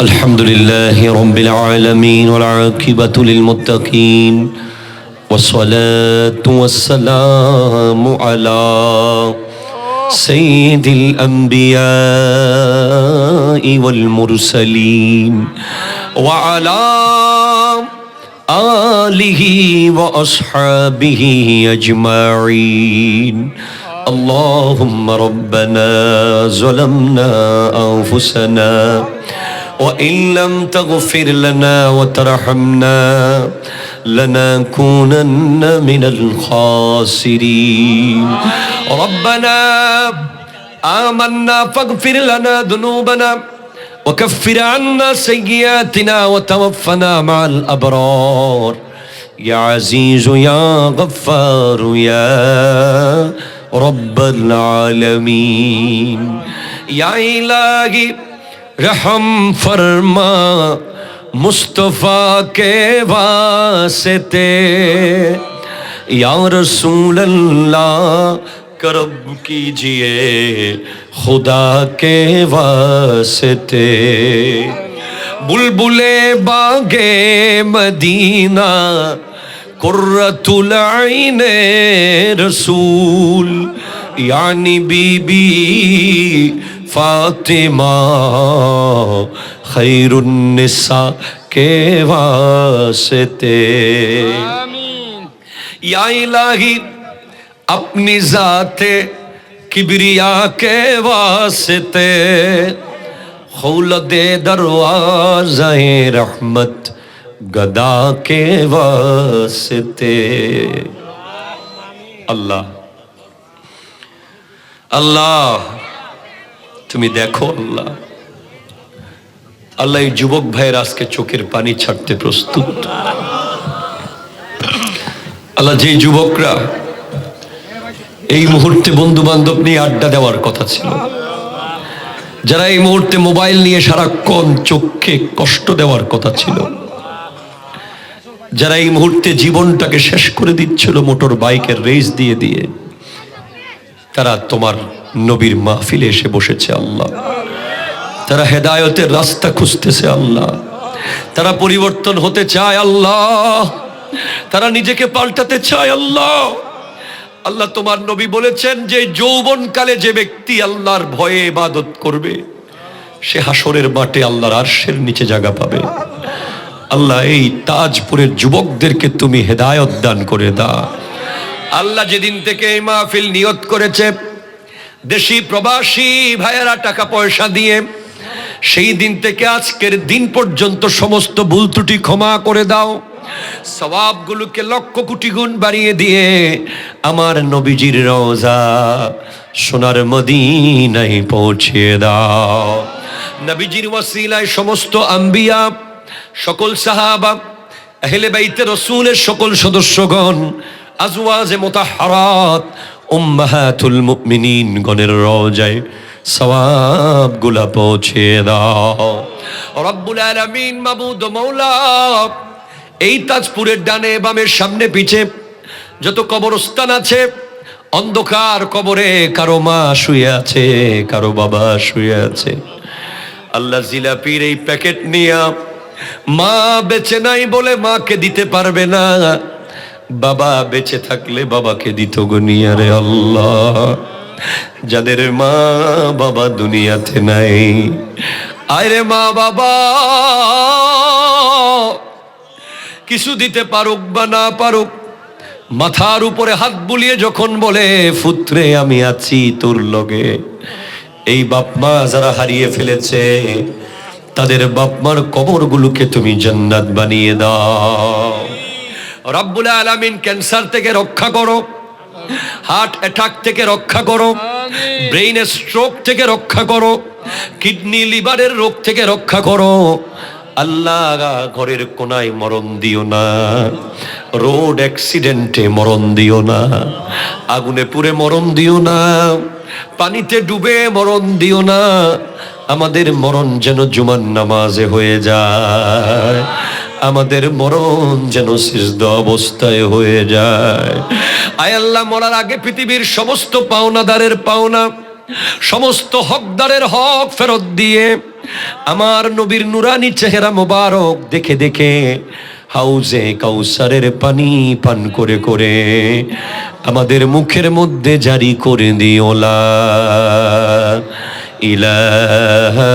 الحمد لله رب العالمين والعاقبة للمتقين والصلاة والسلام على سيد الأنبياء والمرسلين وعلى آله وأصحابه أجمعين. اللهم ربنا ظلمنا أنفسنا وإن لم تغفر لنا وترحمنا لنكونن من الخاسرين. ربنا آمنا فاغفر لنا ذنوبنا وكفر عنا سيئاتنا وتوفنا مع الأبرار. يا عزيز يا غفار يا رب العالمين. يا إلهي رحم فرما مصطفیٰ کے واسطے۔ یا رسول اللہ کرب کیجیے خدا کے واسطے۔ بلبلے باغے مدینہ، قرۃ العین رسول۔ یعنی بی بی فاطمہ خیر النساء کے واسطے۔ یا الہی اپنی ذات کبریا کے واسطے۔ خولد دروازہ رحمت گدا کے واسطے۔ اللہ۔ اللہ۔ তুমি দেখো আল্লাহ। আল্লাহ এই যুবক ভাইয়ের আজকে চোখের পানি ছাড়তে প্রস্তুত। আল্লাহ যে যুবকরা এই মুহূর্তে বন্ধু বান্ধব নিয়ে আড্ডা দেওয়ার কথা ছিল, যারা এই মুহূর্তে মোবাইল নিয়ে সারাক্ষণ চোখে কষ্ট দেওয়ার কথা ছিল, যারা এই মুহূর্তে জীবনটাকে শেষ করে দিচ্ছিল মোটর বাইকের রেস দিয়ে দিয়ে, তারা তোমার নবীর মাহফিলে এসে বসেছে আল্লাহ। তারা হেদায়তের রাস্তা খুঁজতেছে আল্লাহ। তারা পরিবর্তন হতে চায় আল্লাহ। তারা নিজেকে পাল্টাতে চায় আল্লাহ। আল্লাহ তোমার নবী বলেছেন যে যৌবনকালে যে ব্যক্তি আল্লাহর ভয়ে ইবাদত করবে, সে হাসরের মাঠে আল্লাহর আরশের নিচে জায়গা পাবে। আল্লাহ, এই তাজপুরের যুবকদেরকে তুমি হেদায়ত দান করে দাও। আল্লাহ যেদিন থেকে এই মাহফিল নিয়ত করেছে দেশি প্রবাসী ভাইয়েরা টাকা পয়সা দিয়ে সেই দিন থেকে আজকের দিন পর্যন্ত সমস্ত ভুল ত্রুটি ক্ষমা করে দাও। সবাবগুলোকে লক্ষ কোটি গুণ বাড়িয়ে দিয়ে আমার নবীজির রোজা সোনার মদিনায় পৌঁছে দাও। নবীজির ওয়াসিলায় সমস্ত আম্বিয়া, সকল সাহাবা, আহলে বাইতে রসুলের সকল সদস্যগণ আজওয়াজে মোতাহারাত উম্মাহাতুল মুমিনিন, গণের রওজায় সওয়াবগুলা পৌঁছে দাও। রব্বুল আলামিন মাবুদ মৌলা এই তাজপুরের ডানে বামের সামনে পিছে যত কবরস্থান আছে, অন্ধকার কবরে কারও মা শুয়ে আছে, কারও বাবা শুয়ে আছে। আল্লাহ জিলাপির এই প্যাকেট নিয়ে মা বেঁচে নাই বলে মাকে দিতে পারবে না। বাবা বেঁচে থাকলে বাবাকে দিত গনিয়ারে আল্লাহ। যাদের মা বাবা দুনিয়াতে নাই আরে মা বাবা। কিছু দিতে পারুক বা না পারুক, মাথার উপরে হাত বুলিয়ে যখন বলে, ফুত্রে, আমি আছি তোর লগে। এই বাপ মা যারা হারিয়ে ফেলেছে, তাদের বাপ মার কবরগুলোকে তুমি জান্নাত বানিয়ে দাও। রব্বুল আলামিন ক্যান্সার থেকে রক্ষা করো হার্ট অ্যাটাক থেকে রক্ষা করো ব্রেইনের স্ট্রোক থেকে রক্ষা করো কিডনি লিভারের রোগ থেকে রক্ষা করো। আল্লাহ ঘরের কোনায় মরণ দিও না রোড অ্যাক্সিডেন্টে মরণ দিও না আগুনে পুড়ে মরণ দিও না পানিতে ডুবে মরণ দিও না আমাদের মরণ যেন জুমান নামাজে হয়ে যায়। আমাদের মরণ যেন সিজদ অবস্থায় হয়ে যায়। আয় আল্লাহ, মরার আগে পৃথিবীর সমস্ত পাওনাদারের পাওনা, সমস্ত হকদারের হক ফেরত দিয়ে আমার নবীর নুরানি চেহারা মোবারক দেখে দেখে হাউজে কাউসারের পানি পান করে করে আমাদের মুখের মধ্যে জারি করে দিওলা। ইলাহা